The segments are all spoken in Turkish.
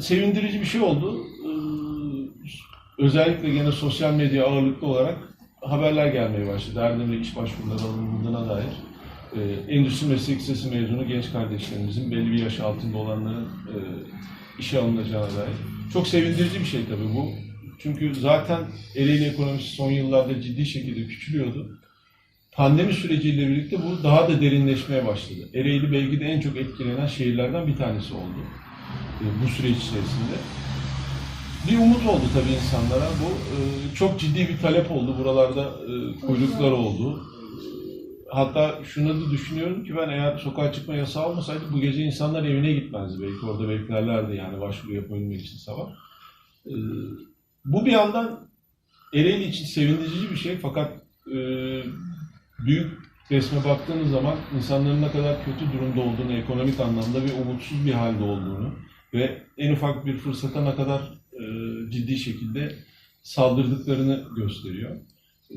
sevindirici bir şey oldu. Ee, özellikle gene sosyal medya ağırlıklı olarak haberler gelmeye başladı. Erdem'e iş başvuruları alındığına dair. Ee, Endüstri Meslek Lisesi mezunu genç kardeşlerimizin belli bir yaş altında olanların e, işe alınacağına dair. Çok sevindirici bir şey tabii bu. Çünkü zaten Ereğli ekonomisi son yıllarda ciddi şekilde küçülüyordu. Pandemi süreciyle birlikte bu daha da derinleşmeye başladı. Ereğli belki de en çok etkilenen şehirlerden bir tanesi oldu bu süreç içerisinde. Bir umut oldu tabii insanlara. Bu e, çok ciddi bir talep oldu. Buralarda e, kuyruklar oldu. E, Hatta şunu da düşünüyorum ki ben eğer sokağa çıkma yasağı olmasaydı bu gece insanlar evine gitmezdi. Belki orada beklerlerdi yani başvuru yapabilmek için sabah. E, Bu bir yandan Ereğli için sevindirici bir şey fakat e, büyük resme baktığınız zaman insanların ne kadar kötü durumda olduğunu, ekonomik anlamda bir umutsuz bir halde olduğunu ve en ufak bir fırsata ne kadar e, ciddi şekilde saldırdıklarını gösteriyor. E,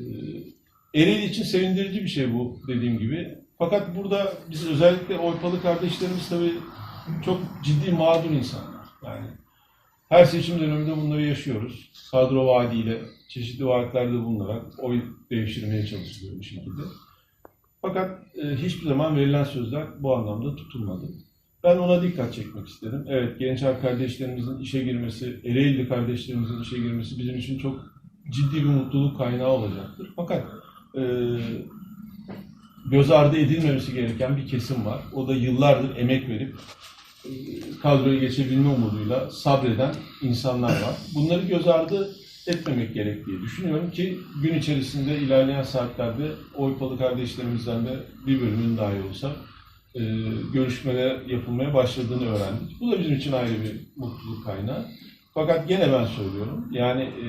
Ereğli için sevindirici bir şey bu dediğim gibi. Fakat burada biz özellikle Oypalı kardeşlerimiz tabii çok ciddi mağdur insanlar. Yani her seçim döneminde bunları yaşıyoruz. Kadro vaadiyle, çeşitli vaatlerde bulunarak oy devşirmeye çalışılıyor bu şekilde. Fakat e, hiçbir zaman verilen sözler bu anlamda tutulmadı. Ben ona dikkat çekmek istedim. Evet, Gençer kardeşlerimizin işe girmesi, Ereğli kardeşlerimizin işe girmesi bizim için çok ciddi bir mutluluk kaynağı olacaktır. Fakat e, göz ardı edilmemesi gereken bir kesim var. O da yıllardır emek verip e, kadroya geçebilme umuduyla sabreden insanlar var. Bunları göz ardı etmemek gerek diye düşünüyorum ki gün içerisinde ilerleyen saatlerde Oypalı kardeşlerimizden de bir bölümün dahi olsa e, görüşmeler yapılmaya başladığını öğrendik. Bu da bizim için ayrı bir mutluluk kaynağı. Fakat gene ben söylüyorum yani e,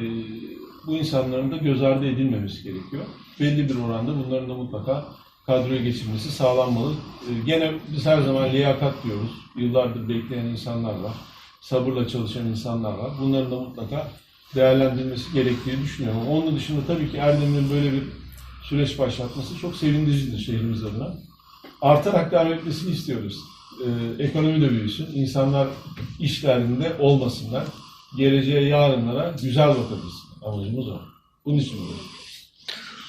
bu insanların da göz ardı edilmemesi gerekiyor. Belli bir oranda bunların da mutlaka kadroya geçilmesi sağlanmalı. E, gene biz her zaman liyakat diyoruz. Yıllardır bekleyen insanlar var. Sabırla çalışan insanlar var. Bunların da mutlaka değerlendirilmesi gerektiğini düşünüyorum. Onun dışında tabii ki Erdem'in böyle bir süreç başlatması çok sevindiricidir şehrimiz adına. Artarak devam etmesini istiyoruz. Ee, ekonomi de büyüsün. İnsanlar iş derdinde olmasınlar. Geleceğe, yarınlara güzel bakabilsin. Amacımız o. Bunun için buradayız.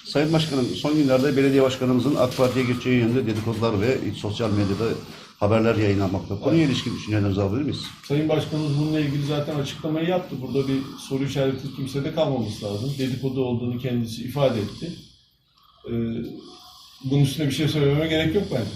Sayın Başkanım, son günlerde belediye başkanımızın AK Parti'ye geçeceği yönünde dedikodular ve sosyal medyada haberler yayınlanmakta. Konuya ilişkin düşüncelerinizi alabilir miyiz? Sayın Başkanımız bununla ilgili zaten açıklamayı yaptı. Burada bir soru işareti kimsede kalmaması lazım. Dedikodu olduğunu kendisi ifade etti. Ee, bunun üstüne bir şey söylememe gerek yok bence.